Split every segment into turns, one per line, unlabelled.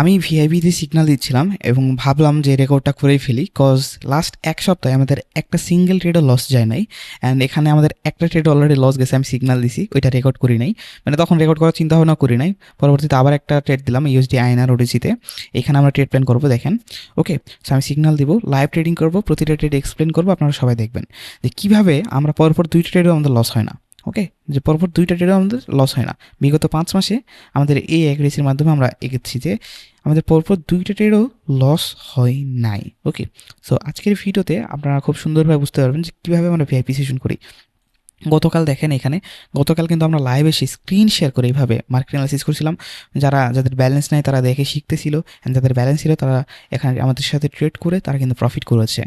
আমি ভিআইপিতে সিগনাল দিচ্ছিলাম এবং ভাবলাম যে রেকর্ডটা করেই ফেলি কজ লাস্ট এক সপ্তাহে আমাদের একটা সিঙ্গেল ট্রেডও লস যায় নাই অ্যান্ড এখানে আমাদের একটা ট্রেড অলরেডি লস গেছে, আমি সিগন্যাল দিছি, ওইটা রেকর্ড করি নাই। মানে তখন রেকর্ড করার চিন্তা ভাবনা করি নাই, পরবর্তীতে আবার একটা ট্রেড দিলাম ইউএসডি আইনার ওডিসিতে এখানে আমরা ট্রেড প্ল্যান করব, দেখেন। ওকে সো আমি সিগনাল দিব লাইভ ট্রেডিং করব, প্রতিটা ট্রেড এক্সপ্লেন করব, আপনারা সবাই দেখবেন। যে কীভাবে আমরা পরপর দুই ট্রেডও আমাদের লস হয় না। ওকে? যে পরপর দুইটা ট্রেডও আমাদের লস হয় না। বিগত পাঁচ মাসে আমাদের এই অ্যাগ্রেসির মাধ্যমে আমরা এগেছি যে আমাদের পরপর দুইটা ট্রেডও লস হয় নাই, ওকে? সো আজকের ভিডিওতে আপনারা খুব সুন্দরভাবে বুঝতে পারবেন যে কীভাবে আমরা ভিআইপি সেশন করি। গতকাল দেখেন এখানে, গতকাল কিন্তু আমরা লাইভ এসে স্ক্রিন শেয়ার করে এইভাবে মার্কেট অ্যানালিসিস করছিলাম। যারা, যাদের ব্যালেন্স নেই তারা দেখে শিখতেছিল অ্যান্ড যাদের ব্যালেন্স ছিল তারা এখানে আমাদের সাথে ট্রেড করে তারা কিন্তু প্রফিট করেছে।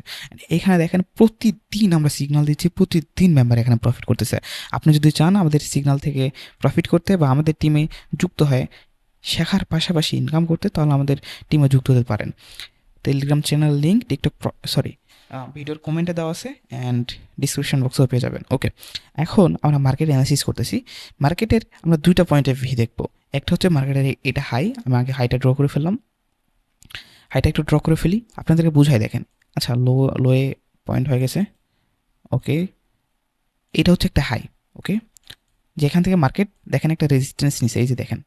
এখানে দেখেন প্রতিদিন আমরা সিগনাল দিচ্ছি, প্রতিদিন মেম্বার এখানে প্রফিট করতেছে। আপনি যদি চান আমাদের সিগনাল থেকে প্রফিট করতে বা আমাদের টিমে যুক্ত হয়ে শেখার পাশাপাশি ইনকাম করতে, তাহলে আমাদের টিমে যুক্ত হতে পারেন। Telegram channel link TikTok sorry ভিডিওর কমেন্টে দেওয়া আছে অ্যান্ড ডিসক্রিপশন বক্সেও পেয়ে যাবেন। ওকে এখন আমরা মার্কেট অ্যানালিসিস করতেছি। মার্কেটের আমরা দুইটা পয়েন্টে ভি দেখব। একটা হচ্ছে মার্কেটের এটা হাই আমি আগে হাইটা ড্র করে ফেললাম। হাইটা একটু ড্র করে ফেলি। আপনাদেরকে বুঝাই দেখেন। আচ্ছা লো লোয়ে পয়েন্ট হয়ে গেছে। ওকে এটা হচ্ছে একটা হাই ওকে যেখান থেকে মার্কেট দেখেন একটা রেজিস্ট্যান্স নিছে, এই যে দেখেন।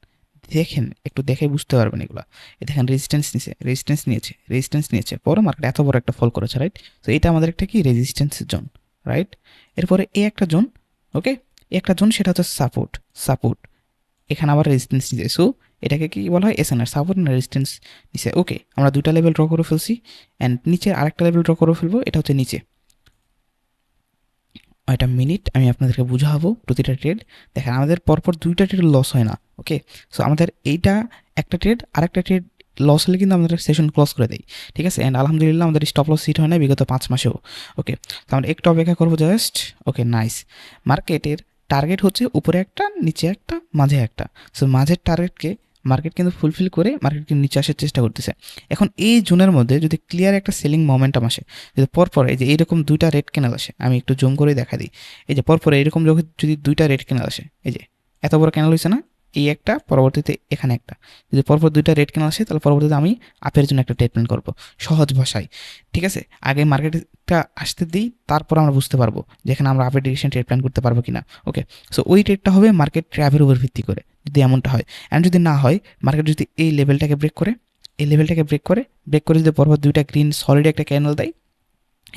দেখেন, একটু দেখে বুঝতে পারবেন এগুলো। দেখেন রেজিস্ট্যান্স নিয়েছে রেজিস্ট্যান্স নিয়েছে রেজিস্ট্যান্স নিয়েছে। পরে মার্কেট এত বড় একটা ফল করেছে রাইট তো এটা আমাদের একটা কি? রেজিস্ট্যান্সের জোন রাইট এরপরে এ একটা জোন ওকে এ একটা জোন সেটা হচ্ছে সাপোর্ট সাপোর্ট এখানে আবার রেজিস্ট্যান্স নিয়েছে সো এটাকে কি বলা হয়? এসএনআর সাপোর্ট না রেজিস্ট্যান্স নিচে ওকে আমরা দুইটা লেভেল ড্র করে ফেলছি অ্যান্ড নিচে আরেকটা লেভেল ড্র করে ফেলব, এটা হচ্ছে নিচে। এটা মিনিট আমি আপনাদেরকে বুঝাবো প্রতিটা ট্রেড দেখেন, আমাদের পরপর দুইটা ট্রেড লস হয় না। ওকে সো আমাদের এইটা একটা ট্রেড আর একটা ট্রেড লস হলে কিন্তু আমাদের সেশন ক্লোজ করে দেয় ঠিক আছে? অ্যান্ড আলহামদুলিল্লাহ আমাদের স্টপ লস সিট হয় না বিগত পাঁচ মাসেও। ওকে তো আমরা একটু অপেক্ষা করব জাস্ট ওকে নাইস মার্কেটের টার্গেট হচ্ছে উপরে একটা, নিচে একটা, মাঝে একটা। সো মাঝের টার্গেটকে মার্কেট কিন্তু ফুলফিল করে মার্কেট কিন্তু নিচে আসার চেষ্টা করতেছে। এখন এই জোনের মধ্যে যদি ক্লিয়ার একটা সেলিং মোমেন্টাম আসে, যদি পরপর এই যে এইরকম দুইটা রেড ক্যানেল আসে, আমি একটু জুম করে দেখা দিই। এই যে পরপর এইরকম যদি দুইটা রেড ক্যানেল আসে, এই যে এত বড় কেনাল হয়েছে না? এই একটা, পরবর্তীতে এখানে একটা। যদি পরপর দুইটা রেড কেনা আসে, তাহলে পরবর্তীতে আমি আপের জন্য একটা ট্রিটমেন্ট করব। সহজ ভাষায়। ঠিক আছে? আগে মার্কেটটা আসতে দিই, তারপর আমরা বুঝতে পারব যেখানে আমরা আপের ডিরেকশন প্ল্যান করতে পারব কিনা। ওকে সো ওই ট্রেডটা হবে মার্কেট ট্র্যাভের উপর ভিত্তি করে, যদি এমনটা হয়। অ্যান্ড যদি না হয় মার্কেট যদি এই লেভেলটাকে ব্রেক করে, এই লেভেলটাকে ব্রেক করে ব্রেক করে যদি পরপর দুইটা গ্রিন সলিড একটা ক্যানেল দেয়,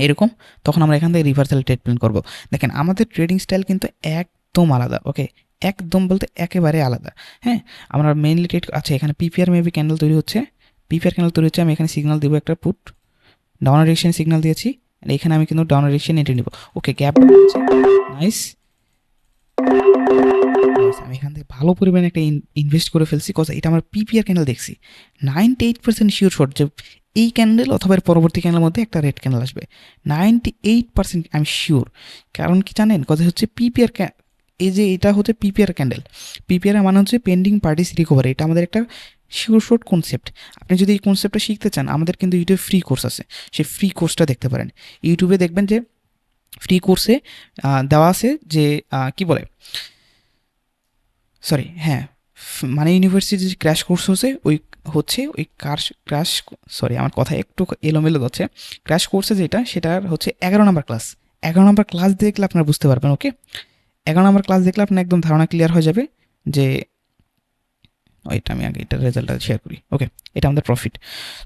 এরকম, তখন আমরা এখান থেকে রিভার্সাল ট্রেড প্ল্যান করব। দেখেন, আমাদের ট্রেডিং স্টাইল কিন্তু একদম আলাদা ওকে একদম বলতে একেবারে আলাদা। হ্যাঁ আমরা মেইনলি ট্রেড আছে এখানে পিপিআর মেবি ক্যান্ডেল তৈরি হচ্ছে। পিপিআর ক্যান্ডেল তৈরি হচ্ছে, আমি এখানে সিগনাল দেবো একটা পুট ডাউন ডিরেকশন সিগনাল দিয়েছি এখানে আমি কিন্তু ডাউন ডিরেকশন এন্ট্রি নেব ওকে গ্যাপ নাইস আমি এখান থেকে ভালো পরিমাণে একটা ইনভেস্ট করে ফেলছি কজ এটা আমার পিপিআর ক্যান্ডেল দেখছি। Ninety eight percent sure short যে এই ক্যান্ডেল অথবা এর পরবর্তী ক্যান্ডেলের মধ্যে একটা রেড ক্যান্ডেল আসবে। নাইনটি এইট পার্সেন্ট আমি শিওর কারণ কি জানেন? কথা হচ্ছে পিপিআর এই যে এটা হচ্ছে পিপিআর ক্যান্ডেল পিপিআর মানে হচ্ছে পেন্ডিং পার্টিস রিকভারি এটা আমাদের একটা শিওর শর্ট কনসেপ্ট আপনি যদি এই কনসেপ্টটা শিখতে চান, আমাদের কিন্তু ইউটিউবে ফ্রি কোর্স আছে। সেই ফ্রি কোর্সটা দেখতে পারেন। ইউটিউবে দেখবেন যে ফ্রি কোর্সে দেওয়া আছে যে কি বলে? সরি হ্যাঁ। মানে ইউনিভার্সিটির যে ক্র্যাশ কোর্স হচ্ছে, ওই হচ্ছে, ওই ক্রাশ ক্র্যাশ সরি আমার কথা একটু এলোমেলো যাচ্ছে। ক্র্যাশ কোর্সে যেটা, সেটার হচ্ছে এগারো নম্বর ক্লাস এগারো নম্বর ক্লাস দেখলে আপনারা বুঝতে পারবেন ওকে এগারো নম্বর ক্লাস দেখলে আপনার একদম ধারণা ক্লিয়ার হয়ে যাবে যে ওইটা আমি আগে, এটার রেজাল্টটা শেয়ার করি। ওকে এটা আমাদের প্রফিট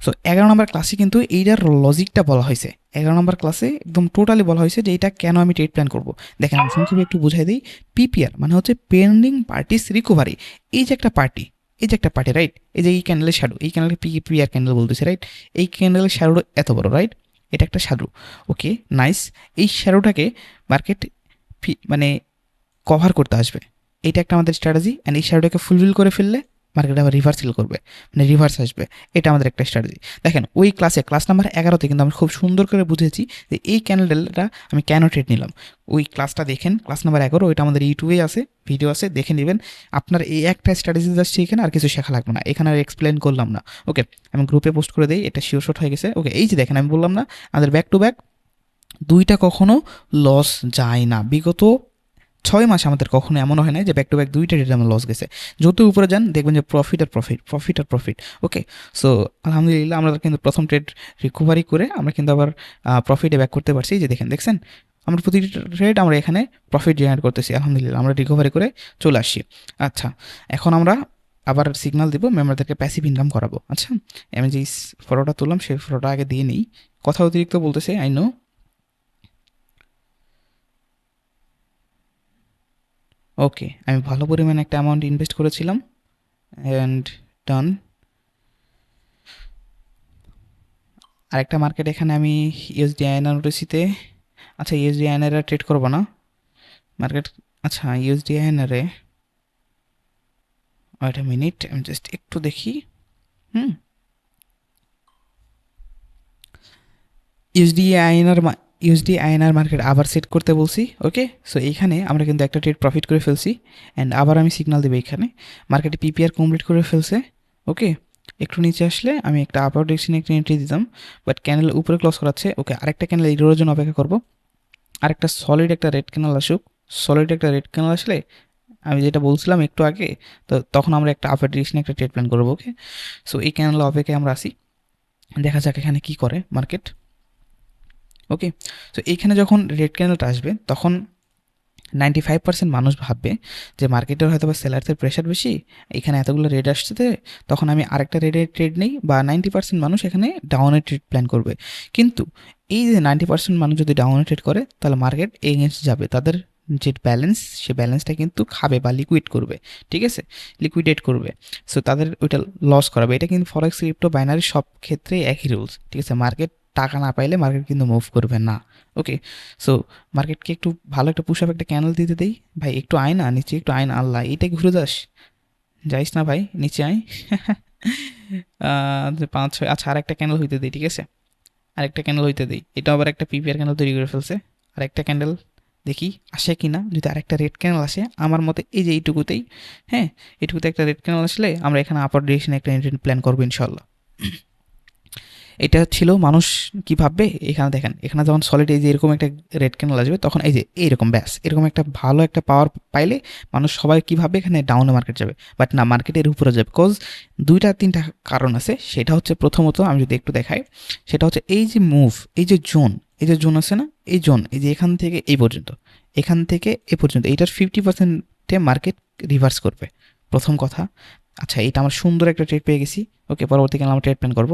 সো এগারো নম্বর ক্লাসে কিন্তু এইটার লজিকটা বলা হয়েছে। এগারো নম্বর ক্লাসে একদম টোটালি বলা হয়েছে যে, এটা কেন আমি ট্রেড প্ল্যান করব? দেখেন, আমি সংক্ষেপে একটু বুঝাই দিই। পিপিআর মানে হচ্ছে পেন্ডিং পার্টিস রিকভারি এই যে একটা পার্টি এই যে একটা পার্টি রাইট এই যে এই ক্যান্ডেলের শ্যাডো এই ক্যান্ডেলকে পি পিআর ক্যান্ডেল বলতেছে রাইট এই ক্যান্ডেলের শ্যাডো এত বড় রাইট এটা একটা শ্যাডো ওকে নাইস এই শ্যাডোটাকে মার্কেট মানে কভার করতে আসবে। এটা একটা আমাদের স্ট্র্যাটেজি অ্যান্ড এই শ্যাডোটাকে ফুলফিল করে ফেললে মার্কেট আবার রিভার্সেল করবে। মানে রিভার্স আসবে। এটা আমাদের একটা স্ট্র্যাটেজি দেখেন, ওই ক্লাসে ক্লাস নাম্বার এগারোতে কিন্তু আমি খুব সুন্দর করে বুঝেছি যে এই ক্যান্ডেলটা আমি কেন ট্রেড নিলাম। ওই ক্লাসটা দেখেন ক্লাস নাম্বার এগারো, ওইটা আমাদের ইউটিউবে আছে ভিডিও আছে, দেখে নেবেন। আপনার এই একটা স্ট্র্যাটেজি জাস্ট এখানে আর কিছু শেখা লাগবে না। এখানে আর এক্সপ্লেন করলাম না। ওকে আমি গ্রুপে পোস্ট করে দিই, এটা শিওর শট হয়ে গেছে। ওকে এই যে দেখেন, আমি বললাম না, আমাদের ব্যাক টু ব্যাক দুইটা কখনো লস যায় না। বিগত ছয় মাস আমাদের কখনো এমন হয় না যে ব্যাক টু ব্যাক দুইটা ট্রেড আমার লস গেছে। যত উপরে যান, দেখবেন যে প্রফিট আর প্রফিট প্রফিট আর প্রফিট ওকে সো আলহামদুলিল্লাহ আমরা কিন্তু প্রথম ট্রেড রিকভারি করে আমরা কিন্তু আবার প্রফিটে ব্যাক করতে পারছি। যে দেখেন, দেখছেন? আমরা প্রতিটি ট্রেড আমরা এখানে প্রফিট জেনারেট করতেছি। আলহামদুলিল্লাহ, আমরা রিকভারি করে চলে আসছি। আচ্ছা এখন আমরা আবার সিগনাল দিব মেম্বারদেরকে প্যাসিভ ইনকাম করাবো। আচ্ছা আমি যে ফটোটা তুললাম, সেই ফটোটা আগে দিয়ে নিই। কথা অতিরিক্ত বলতেছে আই নো ওকে আমি ভালো পরিমাণে একটা অ্যামাউন্ট ইনভেস্ট করেছিলাম অ্যান্ড ডান আরেকটা মার্কেট এখানে আমি ইউএসডি আইনার ওটিসিতে আচ্ছা ইউএসডি আইনারে ট্রেড করব না। মার্কেট আচ্ছা ইউএসডি আইনারে ওয়েট মিনিট আমি জাস্ট একটু দেখি। হুম। USD INR USD INR market আবার সেট করতে বলছি ওকে সো এইখানে আমরা কিন্তু একটা ট্রেড প্রফিট করে ফেলছি অ্যান্ড আবার আমি সিগনাল দেবো এখানে। মার্কেটে পিপিআর কমপ্লিট করে ফেলছে ওকে একটু নিচে আসলে আমি একটা আপার ডিরেকশনে একটা এন্ট্রি দিতাম বাট ক্যানেল উপরে ক্লোজ করাচ্ছে ওকে আরেকটা ক্যানেল এরোর জন্য অপেক্ষা করব। আরেকটা সলিড একটা রেড ক্যানেল আসুক। সলিড একটা রেড ক্যানেল আসলে, আমি যেটা বলছিলাম একটু আগে, তো তখন আমরা একটা আপার ডিরেকশনে একটা ট্রেড প্ল্যান করব ওকে সো এই ক্যানেল অপেক্ষায় আমরা আসি দেখা যাক এখানে কি করে মার্কেট ওকে তো এইখানে যখন রেড ক্যান্ডেলটা আসবে, তখন নাইনটি ফাইভ পার্সেন্ট মানুষ ভাববে যে মার্কেটের হয়তো বা সেলারদের প্রেশার বেশি, এখানে এতগুলো রেড আসছে তখন আমি আরেকটা রেডের ট্রেড নেই বা নাইনটি পার্সেন্ট মানুষ এখানে ডাউনের ট্রেড প্ল্যান করবে। কিন্তু এই যে নাইনটি পার্সেন্ট মানুষ যদি ডাউনের ট্রেড করে, তাহলে মার্কেট এগেনস্ট যাবে। তাদের যে ব্যালেন্স সে ব্যালেন্সটা কিন্তু খাবে বা লিকুইড করবে। ঠিক আছে? লিকুইডেট করবে। সো তাদের ওইটা লস করাবে। এটা কিন্তু ফরেক্স ক্রিপ্টো বাইনারি সব ক্ষেত্রেই একই রুলস ঠিক আছে? মার্কেট টাকা না পাইলে মার্কেট কিন্তু মুভ করবে না। ওকে সো মার্কেটকে একটু ভালো একটা পুশ আপ একটা ক্যানেল দিতে দেই। ভাই, একটু আয় না, নিচে একটু আয় না, আল্লাহ এইটাই ঘুরে যাস? যাইস না ভাই, নিচে আয়। পাঁচ ছয় আচ্ছা আর একটা ক্যান্ডেল হইতে দিই, ঠিক আছে? আরেকটা ক্যান্ডেল হইতে দিই। এটা আবার একটা পিপিআর ক্যান্ডেল তৈরি করে ফেলছে। আরেকটা ক্যান্ডেল দেখি, আসে কি না? যদি আরেকটা রেড ক্যানেল আসে, আমার মতে এই যে এইটুকুতেই হ্যাঁ? এইটুকুতে একটা রেড ক্যানেল আসলে আমরা এখানে আপার ডিরেকশনে একটা প্ল্যান করব ইনশাল্লাহ এটা ছিল মানুষ কি ভাববে? এখানে দেখেন, এখানে যখন সলিড এই যে এরকম একটা রেড ক্যানেল আসবে, তখন এই যে এইরকম ব্যাস, এরকম একটা ভালো একটা পাওয়ার পাইলে মানুষ সবাই কী ভাববে? এখানে ডাউনে মার্কেট যাবে। বাট না মার্কেটের উপরে যাবে। বিকজ দুইটা, তিনটা কারণ আছে। সেটা হচ্ছে প্রথমত আমি যদি একটু দেখাই, সেটা হচ্ছে এই যে মুভ এই যে জোন, এই যে জোন আছে না? এই জোন, এই যে এখান থেকে এই পর্যন্ত, এখান থেকে এ পর্যন্ত, এইটার ফিফটি পার্সেন্টে মার্কেট রিভার্স করবে। প্রথম কথা। আচ্ছা এটা আমার সুন্দর একটা ট্রেড পেয়ে গেছি। ওকে পরবর্তীকালে আমরা ট্রেড প্ল্যান করব।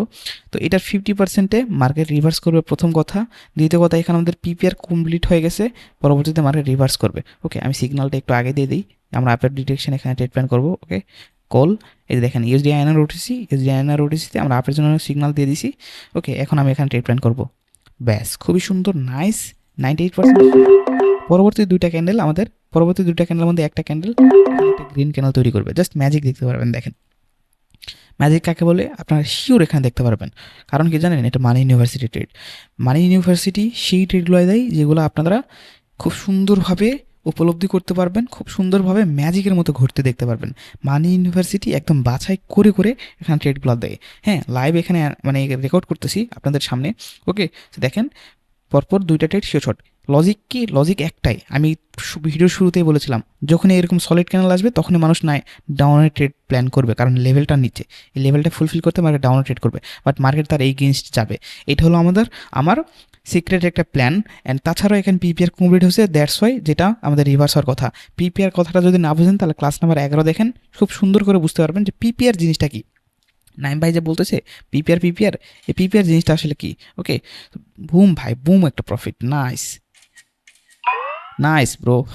তো এটার ফিফটি পার্সেন্টে মার্কেট রিভার্স করবে প্রথম কথা। দ্বিতীয় কথা, এখানে আমাদের পিপিআর কমপ্লিট হয়ে গেছে। পরবর্তীতে মার্কেট রিভার্স করবে। ওকে আমি সিগনালটা একটু আগে দিয়ে দিই। আমরা অ্যাপের ডিটেকশন এখানে ট্রেড প্ল্যান করব। ওকে কল এই দেখেন ইউএসডি আইনার উঠেছি ইউএসডি আইনার উঠেছি আমরা আপের জন্য সিগনাল দিয়ে দিছি। ওকে এখন আমি এখানে ট্রেড প্ল্যান করব। ব্যাস, খুবই সুন্দর নাইস নাইনটি এইট পার্সেন্ট পরবর্তী দুইটা ক্যান্ডেল আমাদের পরবর্তী দুইটা ক্যান্ডেলের মধ্যে একটা ক্যান্ডেল একটা গ্রিন ক্যান্ডেল তৈরি করবে। জাস্ট ম্যাজিক দেখতে পারবেন, দেখেন। ম্যাজিক কাকে বলে? আপনারা শিওর এখানে দেখতে পারবেন। কারণ কি জানেন? এটা money university trade money university সেই ট্রেডগুলো দেয় যেগুলো আপনারা খুব সুন্দরভাবে উপলব্ধি করতে পারবেন, খুব সুন্দরভাবে ম্যাজিকের মতো ঘুরতে দেখতে পারবেন। মানি ইউনিভার্সিটি একদম বাছাই করে করে এখানে ট্রেডগুলো দেয়। হ্যাঁ লাইভ এখানে মানে রেকর্ড করতেছি আপনাদের সামনে। ওকে দেখেন পরপর দুইটা ট্রেড শিওর লজিক কি? লজিক একটাই। আমি ভিডিওর শুরুতেই বলেছিলাম যখন এরকম সলিড ক্যানেল আসবে, তখনই মানুষ নাই ডাউনের ট্রেড প্ল্যান করবে, কারণ লেভেলটা নিচে। এই লেভেলটা ফুলফিল করতে মার্কেট ডাউনে ট্রেড করবে বাট মার্কেট তার এগেনস্ট যাবে এটা হলো আমাদের, আমার সিক্রেট একটা প্ল্যান অ্যান্ড তাছাড়াও এখানে পিপিআর কমপ্লিট হয়েছে দ্যাটস ওয়াই যেটা আমাদের রিভার্স হওয়ার কথা। পিপিআর কথাটা যদি না বুঝেন, তাহলে ক্লাস নাম্বার এগারো দেখেন, খুব সুন্দর করে বুঝতে পারবেন যে পিপিআর জিনিসটা কি। নাইম ভাই যে বলতেছে পিপিআর পিপিআর এই পিপিআর জিনিসটা আসলে কি? ওকে বুম ভাই, বুম একটা profit nice nice bro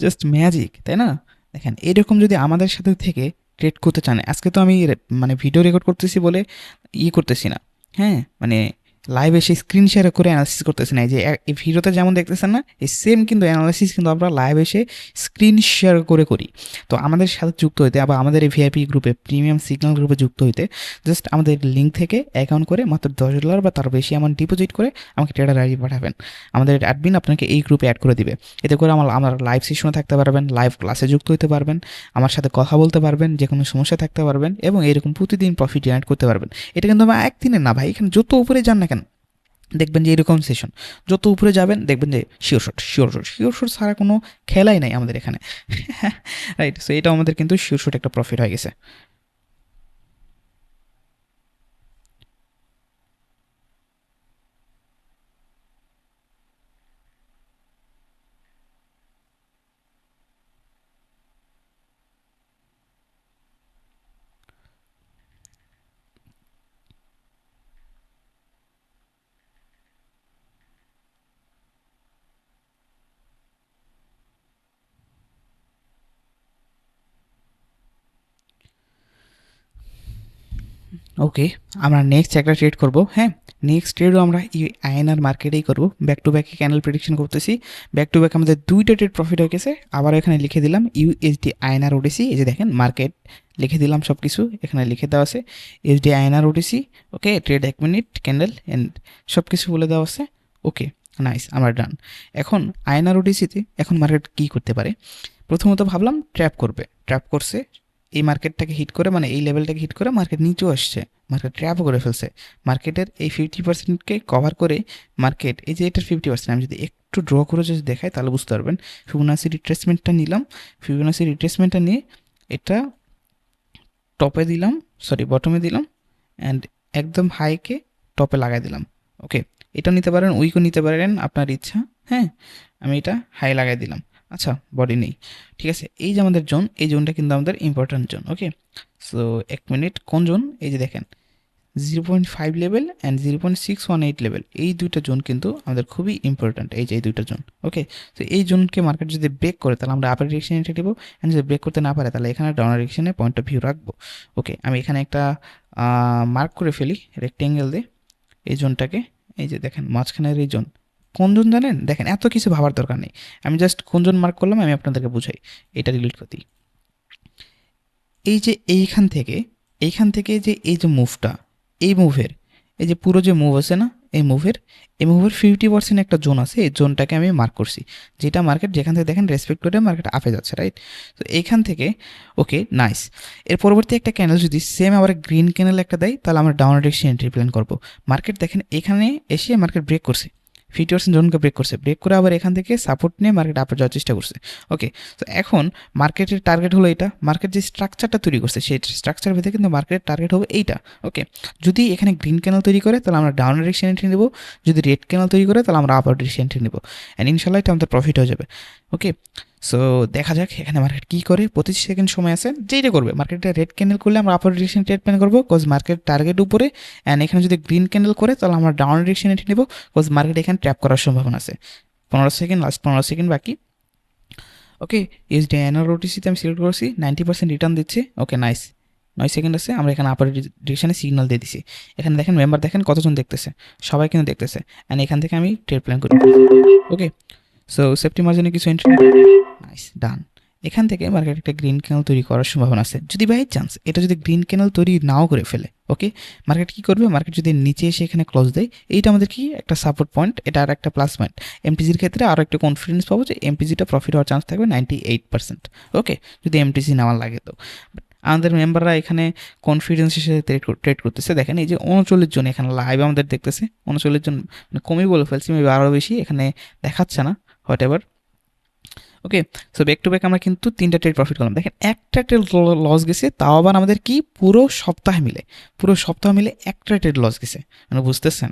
just magic তাই না? দেখেন, এরকম যদি আমাদের সাথে থেকে ট্রেড করতে চান, আজকে তো আমি মানে ভিডিও রেকর্ড করতেছি বলে ইয়ে করতেছি না হ্যাঁ? মানে লাইভ এসে স্ক্রিন শেয়ার করে অ্যানালিসিস করতেছি না। যে ভিডিওতে যেমন দেখতেছেন না, এই সেম কিন্তু অ্যানালিসিস কিন্তু আমরা লাইভ এসে স্ক্রিন শেয়ার করে করি। তো আমাদের সাথে যুক্ত হইতে, আবার আমাদের এই ভিআইপি গ্রুপে প্রিমিয়াম সিগন্যাল গ্রুপে যুক্ত হইতে জাস্ট আমাদের লিঙ্ক থেকে অ্যাকাউন্ট করে মাত্র দশ ডলার বা তার বেশি অ্যামাউন্ট ডিপোজিট করে আমাকে ট্রেডার আইডি পাঠাবেন। আমাদের অ্যাডমিন আপনাকে এই গ্রুপে অ্যাড করে দিবে। এতে করে আমার আমার লাইভ সেশনে থাকতে পারবেন লাইভ ক্লাসে যুক্ত হতে পারবেন, আমার সাথে কথা বলতে পারবেন, যে কোনো সমস্যা থাকতে পারবেন, এবং এরকম প্রতিদিন প্রফিট জেনারেট করতে পারবেন। এটা কিন্তু আমার একদিনের না ভাই, এখানে যত উপরে যান না কেন দেখবেন যে এরকম সেশন যত উপরে যাবেন, দেখবেন যে sure shot sure shot sure shot ছাড়া কোনো খেলাই নাই আমাদের এখানে। রাইট সো এটা আমাদের কিন্তু শিওর শট একটা প্রফিট হয়ে গেছে। ওকে আমরা নেক্সট একটা ট্রেড করব হ্যাঁ? নেক্সট ট্রেডও আমরা এই আইএনআর মার্কেটেই করব। ব্যাক টু ব্যাকে ক্যানেল প্রেডিকশন করতেছি। ব্যাক টু ব্যাক আমাদের দুইটা ট্রেড প্রফিট হয়ে গেছে। আবার এখানে লিখে দিলাম ইউএসডি আইএনআর ওডিসি এই যে দেখেন মার্কেট লিখে দিলাম সব কিছু এখানে লিখে দেওয়া আছে USD INR OTC okay trade এক মিনিট ক্যান্ডেল অ্যান্ড সব কিছু বলে দেওয়া আছে ওকে নাইস আমরা ডান এখন আইএনআর ওডিসিতে এখন মার্কেট কী করতে পারে? প্রথমত ভাবলাম ট্র্যাপ করবে। ট্র্যাপ করছে এই মার্কেটটাকে হিট করে মানে এই লেভেলটাকে হিট করে মার্কেট নিচেও আসছে মার্কেট ট্র্যাপও করে ফেলছে। মার্কেটের এই ফিফটি পার্সেন্টকে কভার করে মার্কেট এই যে এটার ফিফটি পার্সেন্ট আমি যদি একটু ড্র করে যদি দেখাই তাহলে বুঝতে পারবেন। ফিবোনাসি রিট্রেসমেন্টটা নিলাম ফিবোনাসি রিট্রেসমেন্টটা নিয়ে এটা টপে দিলাম সরি বটমে দিলাম অ্যান্ড একদম হাইকে টপে লাগাই দিলাম ওকে এটা নিতে পারেন উইকও নিতে পারেন, আপনার ইচ্ছা হ্যাঁ? আমি এটা হাই লাগাই দিলাম। আচ্ছা বডি নেই। ঠিক আছে, এই যে আমাদের জোন এই জোনটা কিন্তু আমাদের ইম্পর্ট্যান্ট জোন ওকে সো এক মিনিট কোন জোন এই যে দেখেন zero point five level and zero point six one eight level এই দুইটা জোন কিন্তু আমাদের খুবই ইম্পর্ট্যান্ট এই যে এই দুইটা জোন ওকে তো এই জোনকে মার্কেট যদি ব্রেক করে, তাহলে আমরা আপার ডিরেকশনে এন্ট্রি দেবো অ্যান্ড যদি ব্রেক করতে না পারে, তাহলে এখানে ডাউন ডিরেকশনে পয়েন্ট অফ ভিউ রাখব ওকে আমি এখানে একটা মার্ক করে ফেলি রেক্টেঙ্গেল দিয়ে, এই জোনটাকে এই যে দেখেন, মাঝখানের এই জোন কোন জন জানেন? দেখেন, এত কিছু ভাবার দরকার নেই। আমি জাস্ট কোন জন মার্ক করলাম, আমি আপনাদেরকে বুঝাই। এটা রিলিট করতে এই যে এইখান থেকে এইখান থেকে যে এই যে মুভটা এই মুভের এই যে পুরো যে মুভ আছে না, এই মুভের এই মুভের ফিফটি পার্সেন্ট একটা জোন আছে, এই জোনটাকে আমি মার্ক করছি। যেটা মার্কেট যেখান থেকে দেখেন রেসপেক্ট করে মার্কেট আপে যাচ্ছে রাইট তো এইখান থেকে ওকে নাইস এর পরবর্তী একটা ক্যানেল যদি সেম আবার গ্রিন ক্যানেল একটা দেয়, তাহলে আমরা ডাউন ডিরেকশন এন্ট্রি প্ল্যান করব। মার্কেট দেখেন, এখানে এসে মার্কেট ব্রেক করছে। ফিফটি জোনকে ব্রেক করছে। ব্রেক করে আবার এখান থেকে সাপোর্ট নিয়ে মার্কেট আপে যাওয়ার চেষ্টা করছে। ওকে তো এখন মার্কেটের টার্গেট হলো এটা। মার্কেট যে স্ট্রাকচারটা তৈরি করছে, সেই স্ট্রাকচার ভেতরে কিন্তু মার্কেটের টার্গেট হবে এইটা। ওকে যদি এখানে গ্রিন ক্যানেল তৈরি করে, তাহলে আমরা ডাউন ডিরেকশন এন্ট্রি নেব। যদি রেড ক্যানেল তৈরি করে, তাহলে আমরা আপার ডিরেকশন এন্ট্রি নেব। অ্যান্ড ইনশাল্লাহ এটা আমাদের প্রফিট হয়ে যাবে। ওকে সো দেখা যাক এখানে মার্কেট কী করে। পঁচিশ সেকেন্ড সময় আছে যেইটা করবে। মার্কেটে রেড ক্যান্ডেল করলে আমরা আপার ডিরেকশন ট্রেড প্ল্যান করব কোজ মার্কেট টার্গেট উপরে। অ্যান্ড এখানে যদি গ্রিন ক্যান্ডেল করে, তাহলে আমরা ডাউন ডিরেকশন এটি নেব কোজ মার্কেট এখানে ট্র্যাপ করার সম্ভাবনা আছে। পনেরো সেকেন্ড লাস্ট পনেরো সেকেন্ড বাকি। ওকে এস ডি এনআর ওটিসিতে আমি সিলেক্ট করছি নাইনটি পার্সেন্ট রিটার্ন দিচ্ছে। ওকে নাইস নয় সেকেন্ড আছে, আমরা এখানে আপার ডিরেকশনে সিগনাল দিয়ে দিছি। এখানে দেখেন মেম্বার দেখেন কতজন দেখতেছে। সবাই কিন্তু দেখতেছে। অ্যান্ড এখান থেকে আমি ট্রেড প্ল্যান করি ওকে সো সেফটি মার্জিনে কিছু এন্ট্রি নাইস ডান এখান থেকে মার্কেট একটা গ্রিন ক্যানেল তৈরি করার সম্ভাবনা আছে। যদি বাই চান্স এটা যদি গ্রিন ক্যানেল তৈরি নাও করে ফেলে ওকে মার্কেট কী করবে? মার্কেট যদি নিচে এসে এখানে ক্লোজ দেয় এইটা আমাদের কি? একটা সাপোর্ট পয়েন্ট এটা আর একটা প্লাস পয়েন্ট এমটিজির ক্ষেত্রে আরও একটা কনফিডেন্স পাবো যে এমটিজিটা প্রফিট হওয়ার চান্স থাকবে নাইনটি এইট পার্সেন্ট ওকে যদি এমটিজি নেওয়ার লাগে তো। আমাদের মেম্বাররা এখানে কনফিডেন্স হিসেবে ট্রেড করতেছে। দেখেন এই যে উনচল্লিশ জন এখানে লাইভ আমাদের দেখতেছে। উনচল্লিশ জন মানে কমই বলে ফেলছি মেবি আরও বেশি এখানে দেখাচ্ছে না। Whatever okay so back to back আমরা কিন্তু তিনটা ট্রেড প্রফিট করলাম। দেখেন, একটা ট্রেড লস গেছে, তাও আবার আমাদের কি? পুরো সপ্তাহ মিলে, পুরো সপ্তাহ মিলে একটা ট্রেড লস গেছে। মানে বুঝতেছেন?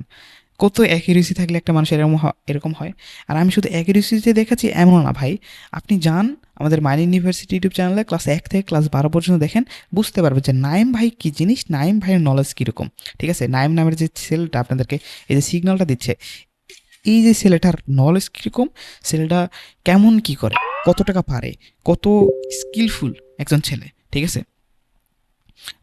কত অ্যাকিউরেসি থাকলে একটা মানুষের এরকম এরকম হয়। আর আমি শুধু অ্যাকিউরেসিতে দেখাচ্ছি এমন না ভাই। আপনি যান আমাদের মাইন ইউনিভার্সিটি ইউটিউব চ্যানেলে ক্লাস এক থেকে ক্লাস বারো পর্যন্ত দেখেন, বুঝতে পারবেন যে নাইম ভাই কী জিনিস, নাইম ভাইয়ের নলেজ কীরকম। ঠিক আছে? নাইম নামের যে সেলটা আপনাদেরকে, এই যে সিগন্যালটা দিচ্ছে এই যে ছেলেটার নলেজ কীরকম, ছেলেটা কেমন কি করে, কত টাকা পারে, কত স্কিলফুল একজন ছেলে, ঠিক আছে?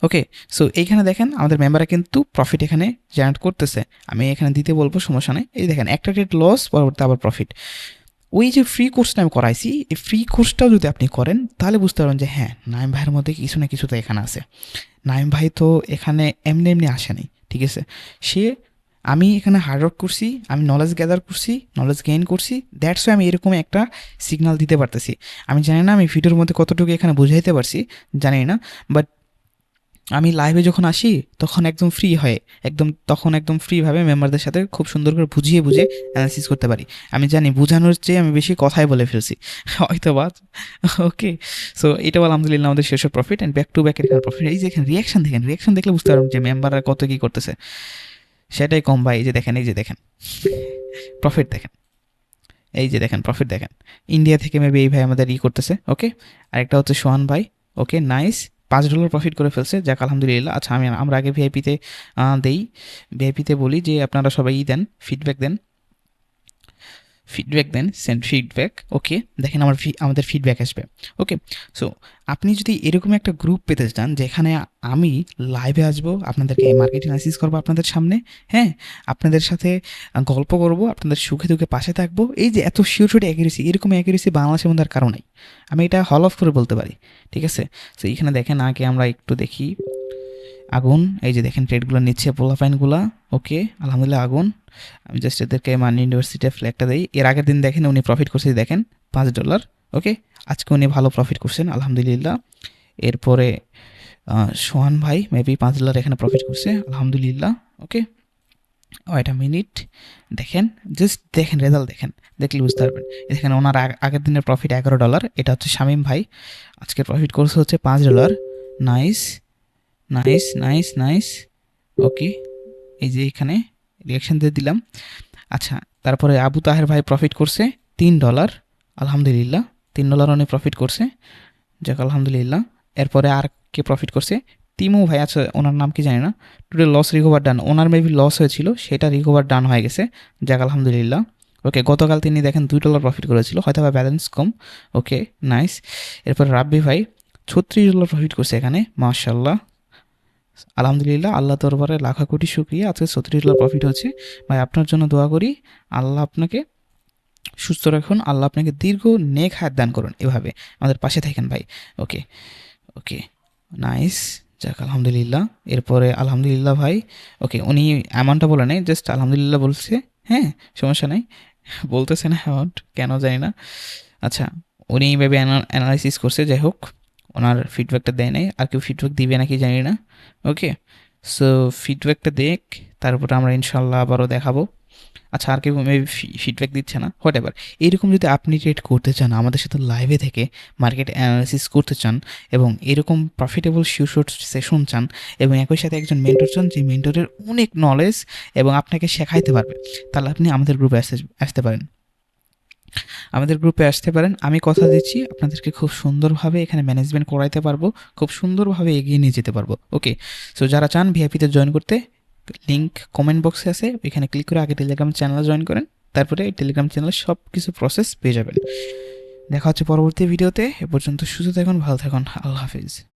ওকে সো এইখানে দেখেন আমাদের মেম্বাররা কিন্তু প্রফিট এখানে জেনারেট করতেছে। আমি এখানে দিতে বলব, সমস্যা নেই। এই দেখেন, একটা রেট লস পরবর্তী আবার প্রফিট ওই যে ফ্রি কোর্সটা আমি করাইছি, এই ফ্রি কোর্সটাও যদি আপনি করেন, তাহলে বুঝতে পারবেন যে হ্যাঁ নাইম ভাইয়ের মধ্যে কিছু না কিছু তো এখানে আছে। নাইম ভাই তো এখানে এমনি এমনি আসেনি, ঠিক আছে? সে আমি এখানে হার্ডওয়ার্ক করছি, আমি নলেজ গ্যাদার করছি নলেজ গেইন করছি দ্যাটস ওয়াই আমি এরকম একটা সিগনাল দিতে পারতেছি। আমি জানি না আমি ভিডিওর মধ্যে কতটুকু এখানে বুঝাইতে পারছি, জানি না বাট আমি লাইভে যখন আসি, তখন একদম ফ্রি হয়, একদম, তখন একদম ফ্রিভাবে মেম্বারদের সাথে খুব সুন্দর করে বুঝিয়ে বুঝে অ্যানালিসিস করতে পারি। আমি জানি বোঝানোর চেয়ে আমি বেশি কথাই বলে ফেলছি হয়তো বা ওকে সো এটাও আলহামদুলিল্লাহ আমাদের শেষ profit and back to back এখানে প্রফিট এই যে এখানে রিয়াকশন দেখেন রিয়াকশন দেখলে বুঝতে পারবেন যে মেম্বাররা কত কী করতেছে। সেটাই কম ভাই, এই যে দেখেন, এই যে দেখেন। প্রফিট দেখেন। এই যে দেখেন প্রফিট দেখেন। ইন্ডিয়া থেকে মেবি এই ভাই আমাদের ই করতেছে ওকে আরেকটা হচ্ছে সোহান ভাই ওকে নাইস পাঁচ ডলার প্রফিট করে ফেলছে, যাক, আলহামদুলিল্লাহ। আচ্ছা আমি, আমরা আগে ভিআইপিতে দেই। ভিআইপিতে বলি যে, আপনারা সবাই ই দেন ফিডব্যাক দেন। ফিডব্যাক দেন সেন্ড ফিডব্যাক ওকে দেখেন আমার আমাদের ফিডব্যাক আসবে ওকে সো আপনি যদি এরকম একটা গ্রুপ পেতে চান, যেখানে আমি লাইভে আসব, আপনাদেরকে মার্কেটিং অ্যানালিসিস করব আপনাদের সামনে হ্যাঁ? আপনাদের সাথে গল্প করব, আপনাদের সুখে দুঃখে পাশে থাকব, এই যে এত শিওর শিওর অ্যাকুরেসি এরকম অ্যাকুরেসি বাংলাদেশের মধ্যে আর কারও নাই। আমি এটা হল অফ করে বলতে পারি, ঠিক আছে? তো এখানে দেখেন, আগে আমরা একটু দেখি আগুন, এই যে দেখেন ট্রেডগুলো নিচ্ছে পোলা পোলাফাইনগুলো ওকে, আলহামদুলিল্লাহ আগুন। আমি জাস্ট এদেরকে মানি ইউনিভার্সিটির ফ্ল্যাগটা দিই। এর আগের দিন দেখেন উনি প্রফিট করছে দেখেন, পাঁচ ডলার ওকে? আজকে উনি ভালো প্রফিট করছেন, আলহামদুলিল্লাহ। এরপরে সোহান ভাই মেবি পাঁচ ডলার এখানে প্রফিট করছে, আলহামদুলিল্লাহ, ওকে? ওয়েট মিনিট দেখেন জাস্ট দেখেন রেজাল্ট দেখেন, দেখলে বুঝতে পারবেন। এখানে ওনার আগের দিনের প্রফিট এগারো ডলার এটা হচ্ছে শামিম ভাই। আজকে প্রফিট করছে হচ্ছে পাঁচ dollar nice nice nice nice okay এই যে এখানে রিয়াকশান দিয়ে দিলাম। আচ্ছা তারপরে আবু তাহের ভাই প্রফিট করছে তিন ডলার আলহামদুলিল্লাহ, তিন ডলার উনি প্রফিট করছে। যাক, আলহামদুলিল্লাহ। এরপরে আর কে প্রফিট করছে? তিমু ভাই আছে ওনার নাম কি জানি না। টুডে লস রিকভার ডান ওনার মেবি লস হয়েছিল, সেটা রিকভার ডান হয়ে গেছে। যাক, আলহামদুলিল্লাহ। ওকে গতকাল তিনি দেখেন দুই ডলার প্রফিট করেছিল, হয়তো বা ব্যালেন্স কম। ওকে নাইস এরপর রাব্বি ভাই, ছত্রিশ ডলার প্রফিট করছে এখানে মাশাল্লাহ আলহামদুলিল্লাহ আল্লাহ দরবারে লাখা কোটি শুক্রিয়া। আজকে ছত্রিশ ডলার প্রফিট হচ্ছে। ভাই, আপনার জন্য দোয়া করি, আল্লাহ আপনাকে সুস্থ রাখুন, আল্লাহ আপনাকে দীর্ঘ নেক হাত দান করুন এভাবে। আমাদের পাশে থাকেন ভাই। Okay okay, nice. যাক, আলহামদুলিল্লাহ। এরপরে আলহামদুলিল্লাহ ভাই, ওকে, উনি অ্যামাউন্টটা বলে নেই, জাস্ট আলহামদুলিল্লাহ বলছে। হ্যাঁ সমস্যা নেই। বলতেছে না অ্যামাউন্ট কেন জানি না। আচ্ছা উনি এইভাবে অ্যানালাইসিস করছে, যাই হোক। ওনার ফিডব্যাকটা দেয় নাই, আর কেউ ফিডব্যাক দিবে নাকি জানি না ওকে সো ফিডব্যাকটা দেখ, তারপরে আমরা ইনশাল্লাহ আবারও দেখাবো। আচ্ছা আর কেউ মেবি ফিডব্যাক দিচ্ছে না হোয়াট এভার এইরকম যদি আপনি ট্রেড করতে চান, আমাদের সাথে লাইভে থেকে মার্কেট অ্যানালিসিস করতে চান, এবং এরকম প্রফিটেবল শিউ শিওর সেশন চান, এবং একই সাথে একজন মেন্টর চান, যে মেন্টরের অনেক নলেজ এবং আপনাকে শেখাইতে পারবে, তাহলে আপনি আমাদের গ্রুপে আসতে আসতে পারেন। আমাদের গ্রুপে আসতে পারেন। আমি কথা দিচ্ছি, আপনাদেরকে খুব সুন্দরভাবে এখানে ম্যানেজমেন্ট করাইতে পারব, খুব সুন্দরভাবে এগিয়ে নিয়ে যেতে পারব। ওকে সো যারা চান ভিআইপিতে জয়েন করতে লিঙ্ক কমেন্ট বক্সে আছে, ওইখানে ক্লিক করে আগে টেলিগ্রাম চ্যানেলে জয়েন করেন, তারপরে টেলিগ্রাম চ্যানেলে সব কিছু প্রসেস পেয়ে যাবেন। দেখা হচ্ছে পরবর্তী ভিডিওতে এ পর্যন্ত সুস্থ থাকুন, ভালো থাকুন, আল্লাহ হাফিজ।